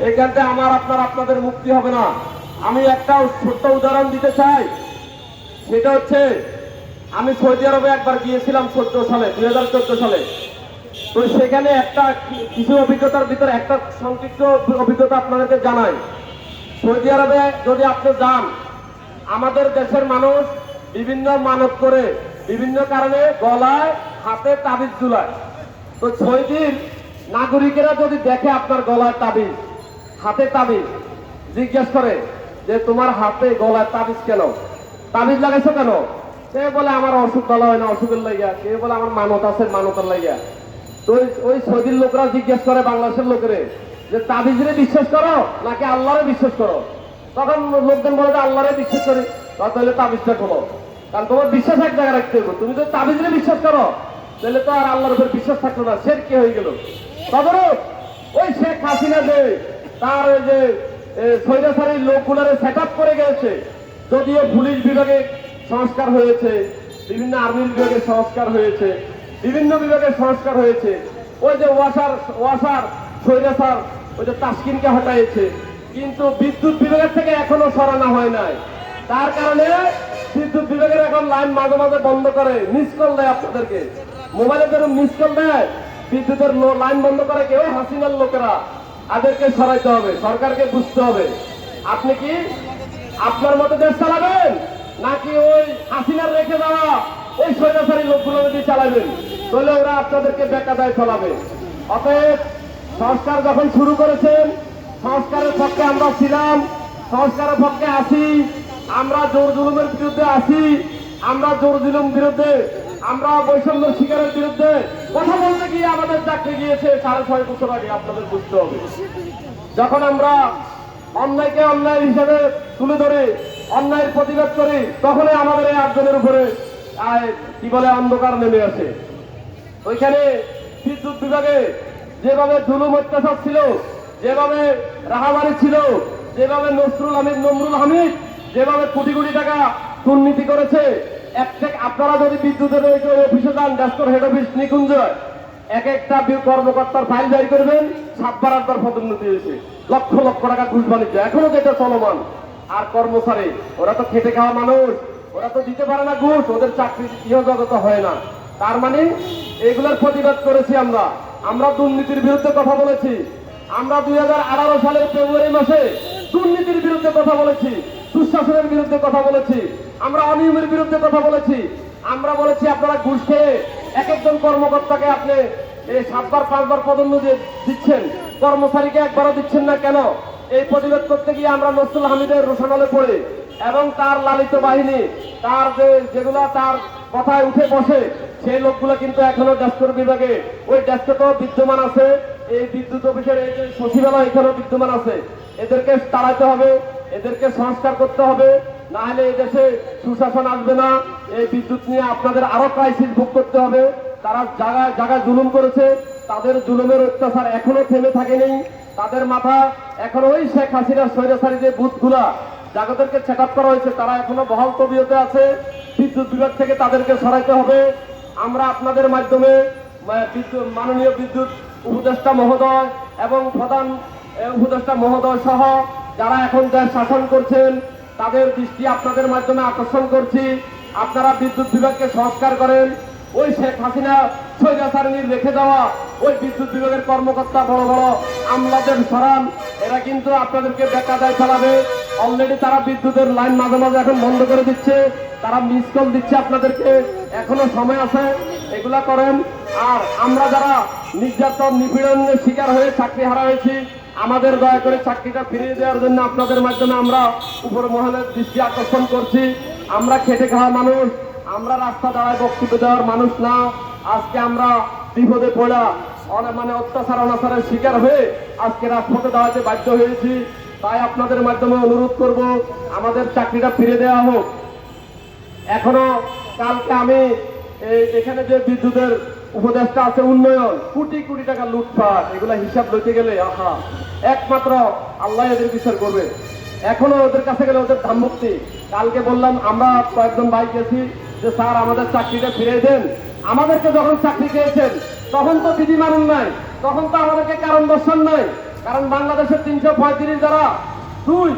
এখান থেকে আমার, আপনার, আপনাদের মুক্তি হবে না। আমি একটা ছোট্ট উদাহরণ দিতে চাই। সেটা হচ্ছে, আমি সৌদি আরবে একবার গিয়েছিলাম চোদ্দ সালে, দুই হাজার চোদ্দ সালে। তো সেখানে একটা কিছু অভিজ্ঞতার ভিতরে একটা সংক্ষিপ্ত অভিজ্ঞতা আপনাদেরকে জানাই। সৌদি আরবে যদি আপনি যান, আমাদের দেশের মানুষ বিভিন্ন মানত করে, বিভিন্ন কারণে গলায়, হাতে তাবিজ ঝুলায়। তো সৌদির নাগরিকেরা যদি দেখে আপনার গলায় তাবিজ হাতে তাবিজ। জিজ্ঞেস করে যে, তোমার হাতে, গলায় তাবিজ কেন? তাবিজ লাগাইছো কেন? সে বলে, আমার অসুখ ভালো হয় না, অসুখের লাগিয়া। কে বলে, আমার মানত আছে, মানতের লাগিয়া। তো ওই- সৌদির লোকরা জিজ্ঞেস করে, বাংলাদেশের লোকেরে, যে, তাবিজরে বিশ্বাস করো, নাকি আল্লাহরে বিশ্বাস করো? তখন লোকজন বলে, যে, আল্লাহরে বিশ্বাস করি। তাহলে তাবিজটা খোলো। কারণ তোমার বিশ্বাস এক জায়গায় রাখতে হবে তুমি যদি তাবিজরে বিশ্বাস করো, তাহলে তো আর আল্লাহর উপর বিশ্বাস থাকল না। সে কি হয়ে গেল? তদরূপ ওই শেখ হাসিনা যে তার যে সৈরাসারির লোকগুলারে সেট আপ করে গেছে। যদিও পুলিশ বিভাগে সংস্কার হয়েছে, বিভিন্ন আর্মি বিভাগে সংস্কার হয়েছে, বিভিন্ন বিভাগে সংস্কার হয়েছে। ওই যে ওয়াসার ওয়াসার সৈরাসার ওই যে তাস্কিনকে হটাইছে। কিন্তু বিদ্যুৎ বিভাগের থেকে এখনও সরানো হয় নাই। তার কারণে বিদ্যুৎ বিভাগের এখন লাইন মাঝে মাঝে বন্ধ করে মিস কল দেয় আপনাদেরকে। মোবাইলে যেরকম মিস কল দেয়, বিদ্যুতের লাইন বন্ধ করে কেউ হাসিনার লোকেরা। তাদেরকে সরাইতে হবে, সরকারকে বুঝতে হবে। আপনি কি আপনার মতো দেশ চালাবেন, নাকি ওই হাসিনার রেখে দেওয়া ওই স্বৈরাচারী লোকগুলো যদি চালাবেন, তাহলে ওরা আপনাদেরকে বেকাদায় চালাবে। অতএব সংস্কার যখন শুরু করেছেন, সংস্কারের পক্ষে আমরা ছিলাম, সংস্কারের পক্ষে আসি আমরা জোর জুলুমের বিরুদ্ধে আসি আমরা জোর জুলুম বিরুদ্ধে, আমরা বৈষম্য শিকারের বিরুদ্ধে কথা বলতে গিয়ে আমাদের চাকরি গিয়েছে সাড়ে ছয় বছর আগে, আপনাদের বুঝতে হবে। যখন আমরা অন্যায়কে অন্যায় হিসেবে তুলে ধরে, অন্যায়ের প্রতিবাদ করি, তখনই আমাদের এই আটজনের উপরে কি বলে, অন্ধকার নেমে আসে। ওইখানে বিদ্যুৎ বিভাগে যেভাবে জুলুম অত্যাচার ছিল, যেভাবে রাহাবারি ছিল, যেভাবে নসরুল হামিদ, নমরুল হামিদ যেভাবে কোটি কোটি টাকা দুর্নীতি করেছে আপনারা যদি বিদ্যুতের অফিসে যান ড্যাস্কর হেড অফিস নিকুঞ্জ এক একটা কর্মকর্তার ফাইল জারি করবেন সাতবার আটবার পদোন্নতি হয়েছে। লক্ষ লক্ষ টাকা ঘুষ বাণিজ্য। এখনও যেটা চলমান, আর কর্মচারী, ওরা তো খেটে খাওয়া মানুষ, ওরা তো দিতে পারে না ঘুষ, ওদের চাকরি ইহজগত হয় না। তার মানে এগুলোর প্রতিবাদ করেছি আমরা। আমরা দুর্নীতির বিরুদ্ধে কথা বলেছি। আমরা দুই হাজার আঠারো সালের ফেব্রুয়ারি মাসে দুর্নীতির বিরুদ্ধে কথা বলেছি, দুঃশাসনের বিরুদ্ধে কথা বলেছি। আমরা অনিয়মের বিরুদ্ধে কথা বলেছি। আমরা বলেছি, আপনারা ঘুষ খেয়ে এক একজন কর্মকর্তাকে আপনি এই সাতবার, পাঁচবার পদোন্নতি দিচ্ছেন। কর্মচারীকে একবারও দিচ্ছেন না কেন? এই প্রতিবাদ করতে গিয়ে আমরা নসরুল হামিদের রোশনালে পড়ে এবং তার লালিত বাহিনী, তার যে যেগুলা তার কথায় উঠে বসে, সেই লোকগুলো কিন্তু এখনও ডেস্কর বিভাগে। ওই ডেস্কটাও বিদ্যমান আছে। এই বিদ্যুৎ অফিসের এই যে সচিবালয় এখানেও বিদ্যমান আছে। এদেরকে তাড়াইতে হবে, এদেরকে সংস্কার করতে হবে। না হলে দেশে সুশাসন আসবে না। এই বিদ্যুৎ নিয়ে আপনাদের আরও ক্রাইসিস ভোগ করতে হবে। তারা জায়গায় জায়গায় জুলুম করেছে। তাদের জুলুমের অত্যাচার এখনও থেমে থাকেনি। তাদের মাথা এখনও ওই শেখ হাসিনার স্বৈরাচারী যে বুথগুলা, যাদেরকে চেক আপ করা হয়েছে, তারা এখনও বহাল তবিয়তে আছে। বিদ্যুৎ বিভাগ থেকে তাদেরকে সরাইতে হবে। আমরা আপনাদের মাধ্যমে বিদ্যুৎ, মাননীয় বিদ্যুৎ উপদেষ্টা মহোদয় এবং প্রধান উপদেষ্টা মহোদয় সহ যারা এখন দেশ শাসন করছেন তাদের দৃষ্টি আপনাদের মাধ্যমে আকর্ষণ করছি। আপনারা বিদ্যুৎ বিভাগকে সংস্কার করেন। ওই শেখ হাসিনা স্বৈরাচারিণীর রেখে দেওয়া, ওই বিদ্যুৎ বিভাগের কর্মকর্তা বড় বড় আমলাদের সরান, এরা কিন্তু আপনাদেরকে বেকাদায় চালাবে। অলরেডি তারা বিদ্যুতের লাইন মাঝে মাঝে এখন বন্ধ করে দিচ্ছে। তারা মিস কল দিচ্ছে আপনাদেরকে। এখনও সময় আছে, এগুলা করেন। আর আমরা যারা নির্যাতন, নিপীড়নের শিকার হয়ে চাকরি হারা হয়েছি আমাদের দয়া করে চাকরিটা ফিরিয়ে দেওয়ার জন্য আপনাদের মাধ্যমে আমরা উপর মহলের দৃষ্টি আকর্ষণ করছি। আমরা খেটে খাওয়া মানুষ, আমরা রাস্তা দাঁড়ায় বক্তব্য দেওয়ার মানুষ না। আজকে আমরা বিপদে পড়া মানে অত্যাচার, অনাচারের শিকার হয়ে আজকে রাজপথে দাঁড়াতে বাধ্য হয়েছি। তাই আপনাদের মাধ্যমে অনুরোধ করব, আমাদের চাকরিটা ফিরে দেওয়া হোক। এখনও কালকে আমি এখানে যে বিদ্যুতের উপদেষ্টা আছে উন্নয়ন, কোটি কোটি টাকা লুটপাট, এগুলা হিসাব লইতে গেলে, আহা। একমাত্র আল্লাহ এদের বিচার করবে। এখনও ওদের কাছে গেলে ওদের দাম মুক্তি। কালকে বললাম, আমরা কয়েকজন ভাই গেছি যে, স্যার, আমাদের চাকরিটা ফিরে দেন। আমাদেরকে যখন চাকরি পেয়েছেন তখন তো বিধি মানুন নাই, তখন তো আমাদেরকে কারণ দর্শন নাই। কারণ বাংলাদেশের তিনশো পঁয়ত্রিশ দ্বারা দুই,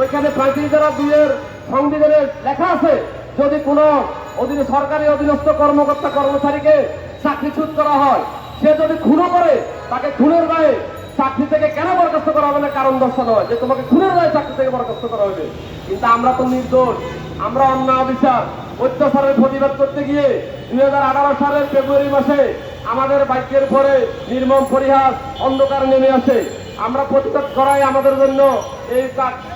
ওইখানে পঁয়ত্রিশ দ্বারা দুইয়ের সংবিধানে লেখা আছে, যদি কোনো অধীনে সরকারি অধীনস্থ কর্মকর্তা কর্মচারীকে চাকরিচ্যুত করা হয়, সে যদি খুনও করে, তাকে খুনের গায়ে চাকরি থেকে কেন বরখাস্ত করা হবে না? কারণ দর্শানো হয়, যে তোমাকে খুনের গায়ে চাকরি থেকে বরখাস্ত করা হবে। কিন্তু আমরা তো নির্দোষ, আমরা অন্য অবিচার অত্যাচারের প্রতিবাদ করতে গিয়ে দুই হাজার আঠারো সালের ফেব্রুয়ারি মাসে আমাদের বাইকের পরে নির্মম পরিহাস অন্ধকার নেমে আসে। আমরা প্রতিবাদ করাই আমাদের জন্য এই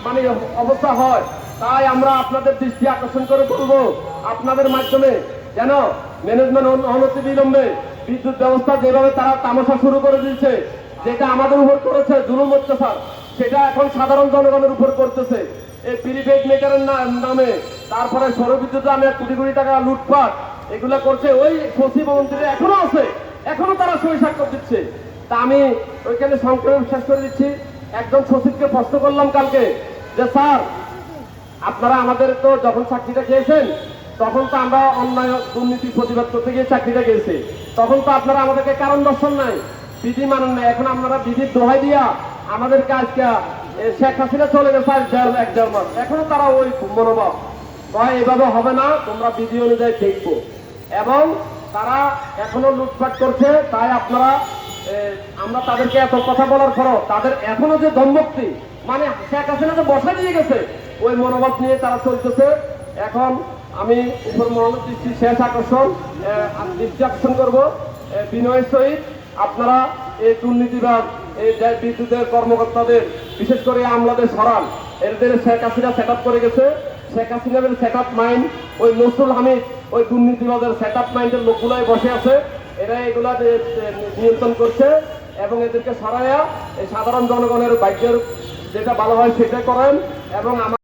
মানে অবস্থা হয়। তাই আমরা আপনাদের দৃষ্টি আকর্ষণ করে বলব, আপনাদের মাধ্যমে যেন ম্যানেজমেন্ট অনতি বিলম্বে বিদ্যুৎ ব্যবস্থা যেভাবে তারা তামাশা শুরু করে দিয়েছে যেটা আমাদের উপর করেছে জুলুম অত্যাচার, সেটা এখন সাধারণ জনগণের উপর করতেছে। এই প্রিপেড মেকারের নামে, তারপরে সৌরবিদ্যুৎ নামে কোটি কোটি টাকা লুটপাট, এগুলো করছে ওই সচিব মন্ত্রী এখনও আছে। এখনও তারা সই স্বাক্ষর দিচ্ছে। তা আমি ওইখানে সংক্ষেপে শেষ করে দিচ্ছি, একজন সচিবকে প্রশ্ন করলাম কালকে যে, স্যার, আপনারা আমাদের তো যখন চাকরিটা খেয়েছেন তখন তো আমরা অন্যায় দুর্নীতি প্রতিবাদ করতে গিয়ে চাকরিটা গেছি তখন তো আপনারা আমাদেরকে কারণ দর্শন নাই। বিধি মানেন না এখন আপনারা বিধির দোহাই দিয়া আমাদেরকে আজকে শেখ হাসিনা চলে গেছে এক এখনও তারা ওই মনোভাব। কয় এভাবে হবে না তোমরা বিধি অনুযায়ী দেখব। এবং তারা এখনও লুটপাট করছে তাই আপনারা আমরা তাদেরকে এত কথা বলার পরও তাদের এখনও যে দমভক্তি মানে শেখ হাসিনা যে বসা দিয়ে গেছে ওই মনোভাব নিয়ে তারা চলতেছে। এখন আমি উপর মনোযোগ দৃষ্টি শেষ আকর্ষণ দৃষ্টি আকর্ষণ করব এ, বিনয়ের সহিত। আপনারা এই দুর্নীতিবাদ এই বিদ্যুতের কর্মকর্তাদের, বিশেষ করে আমলাদের সরান এদের শেখ হাসিনা সেট করে গেছে। শেখ হাসিনাদের সেট আপ মাইন্ড ওই নসরুল হামিদ, ওই দুর্নীতিবাদের সেট আপ মাইন্ডের লোকগুলাই বসে আছে। এরা এগুলা নিয়ন্ত্রণ করছে এবং এদেরকে সরাইয়া এই সাধারণ জনগণের বাইকের যেটা ভালো হয় সেটা করেন এবং আমার